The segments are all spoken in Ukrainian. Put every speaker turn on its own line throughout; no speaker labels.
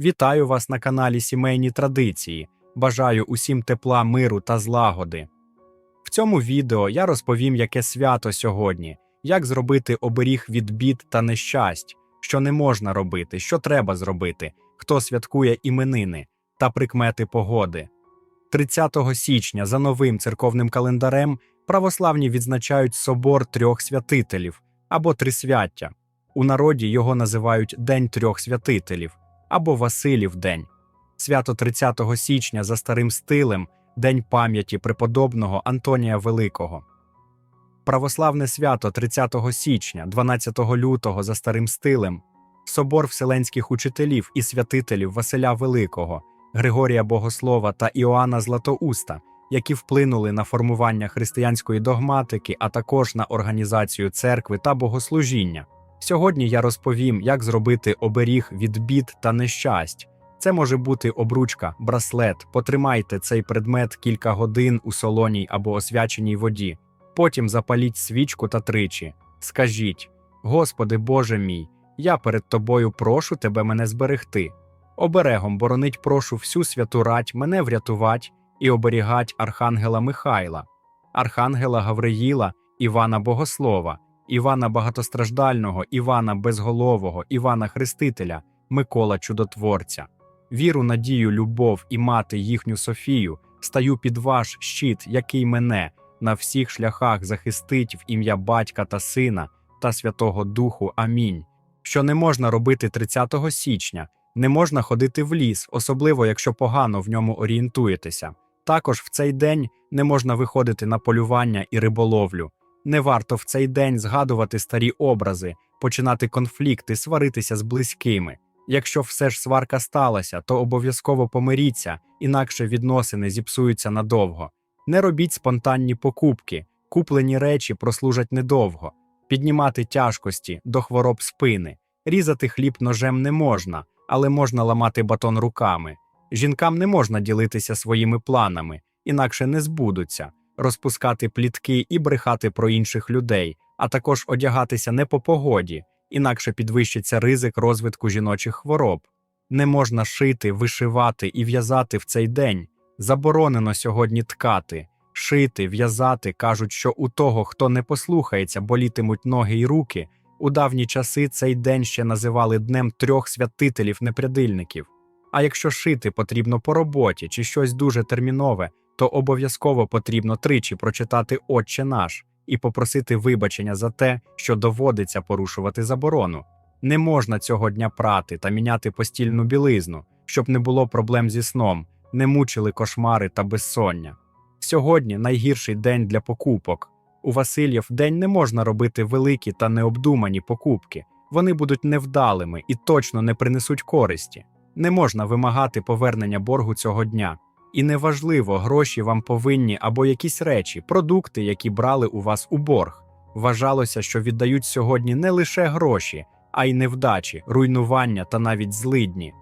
Вітаю вас на каналі Сімейні Традиції. Бажаю усім тепла, миру та злагоди. В цьому відео я розповім, яке свято сьогодні, як зробити оберіг від бід та нещасть, що не можна робити, що треба зробити, хто святкує іменини та прикмети погоди. 30 січня за новим церковним календарем православні відзначають собор трьох святителів або Трисвяття. У народі його називають День трьох святителів або Василів день. Свято 30 січня за старим стилем День пам'яті преподобного Антонія Великого. Православне свято 30 січня, 12 лютого за старим стилем, Собор Вселенських учителів і святителів Василя Великого, Григорія Богослова та Іоанна Златоуста, які вплинули на формування християнської догматики, а також на організацію церкви та богослужіння. Сьогодні я розповім, як зробити оберіг від бід та нещасть. Це може бути обручка, браслет. Потримайте цей предмет кілька годин у солоній або освяченій воді. Потім запаліть свічку та тричі. Скажіть: Господи Боже мій, я перед тобою прошу тебе мене зберегти. Оберегом боронить прошу всю святу рать мене врятувать і оберігать Архангела Михайла, Архангела Гавриїла, Івана Богослова, Івана Багатостраждального, Івана Безголового, Івана Хрестителя, Микола Чудотворця. Віру, надію, любов і мати їхню Софію, стаю під ваш щит, який мене на всіх шляхах захистить в ім'я Батька та Сина та Святого Духу. Амінь. Що не можна робити 30 січня, не можна ходити в ліс, особливо якщо погано в ньому орієнтуєтеся. Також в цей день не можна виходити на полювання і риболовлю. Не варто в цей день згадувати старі образи, починати конфлікти, сваритися з близькими. Якщо все ж сварка сталася, то обов'язково помиріться, інакше відносини зіпсуються надовго. Не робіть спонтанні покупки, куплені речі прослужать недовго, піднімати тяжкості до хвороб спини, різати хліб ножем не можна, але можна ламати батон руками. Жінкам не можна ділитися своїми планами, інакше не збудуться, розпускати плітки і брехати про інших людей, а також одягатися не по погоді, інакше підвищиться ризик розвитку жіночих хвороб. Не можна шити, вишивати і в'язати в цей день. Заборонено сьогодні ткати, шити, в'язати кажуть, що у того, хто не послухається, болітимуть ноги й руки. У давні часи цей день ще називали днем трьох святителів-непрядильників. А якщо шити потрібно по роботі чи щось дуже термінове, то обов'язково потрібно тричі прочитати Отче наш і попросити вибачення за те, що доводиться порушувати заборону. Не можна цього дня прати та міняти постільну білизну, щоб не було проблем зі сном, не мучили кошмари та безсоння. Сьогодні найгірший день для покупок. У Васильєв день не можна робити великі та необдумані покупки. Вони будуть невдалими і точно не принесуть користі. Не можна вимагати повернення боргу цього дня. І неважливо, гроші вам повинні або якісь речі, продукти, які брали у вас у борг. Вважалося, що віддають сьогодні не лише гроші, а й невдачі, руйнування та навіть злидні.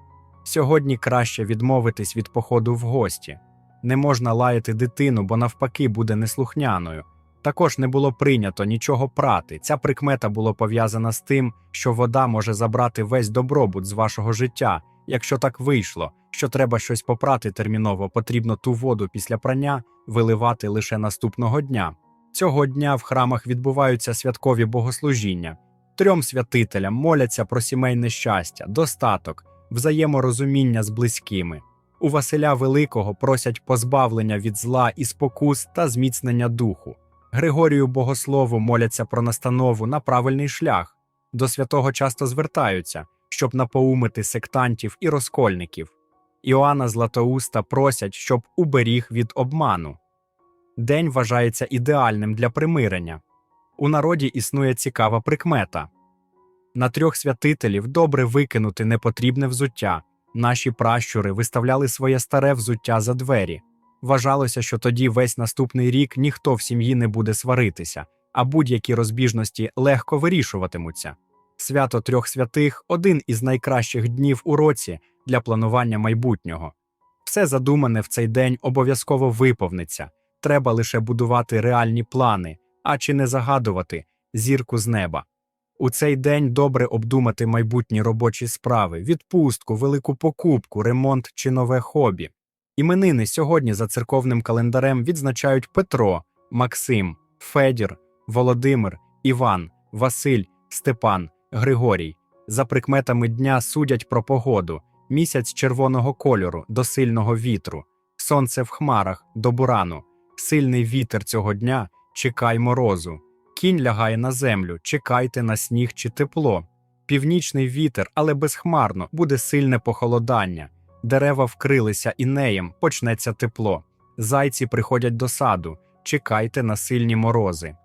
Сьогодні краще відмовитись від походу в гості. Не можна лаяти дитину, бо навпаки буде неслухняною. Також не було прийнято нічого прати. Ця прикмета була пов'язана з тим, що вода може забрати весь добробут з вашого життя. Якщо так вийшло, що треба щось попрати терміново, потрібно ту воду після прання виливати лише наступного дня. Цього дня в храмах відбуваються святкові богослужіння. Трьом святителям моляться про сімейне щастя, достаток, взаєморозуміння з близькими. У Василя Великого просять позбавлення від зла і спокус та зміцнення духу. Григорію Богослову моляться про настанову на правильний шлях. До святого часто звертаються, щоб напоумити сектантів і розкольників. Іоанна Златоуста просять, щоб уберіг від обману. День вважається ідеальним для примирення. У народі існує цікава прикмета. На трьох святителів добре викинути непотрібне взуття. Наші пращури виставляли своє старе взуття за двері. Вважалося, що тоді весь наступний рік ніхто в сім'ї не буде сваритися, а будь-які розбіжності легко вирішуватимуться. Свято трьох святих один із найкращих днів у році для планування майбутнього. Все задумане в цей день обов'язково виповниться. Треба лише будувати реальні плани, а чи не загадувати зірку з неба. У цей день добре обдумати майбутні робочі справи, відпустку, велику покупку, ремонт чи нове хобі. Іменини сьогодні за церковним календарем відзначають Петро, Максим, Федір, Володимир, Іван, Василь, Степан, Григорій. За прикметами дня судять про погоду: місяць червоного кольору до сильного вітру, сонце в хмарах до бурану, сильний вітер цього дня чекай морозу. Кінь лягає на землю, чекайте на сніг чи тепло. Північний вітер, але безхмарно, буде сильне похолодання. Дерева вкрилися інеєм, почнеться тепло. Зайці приходять до саду, чекайте на сильні морози.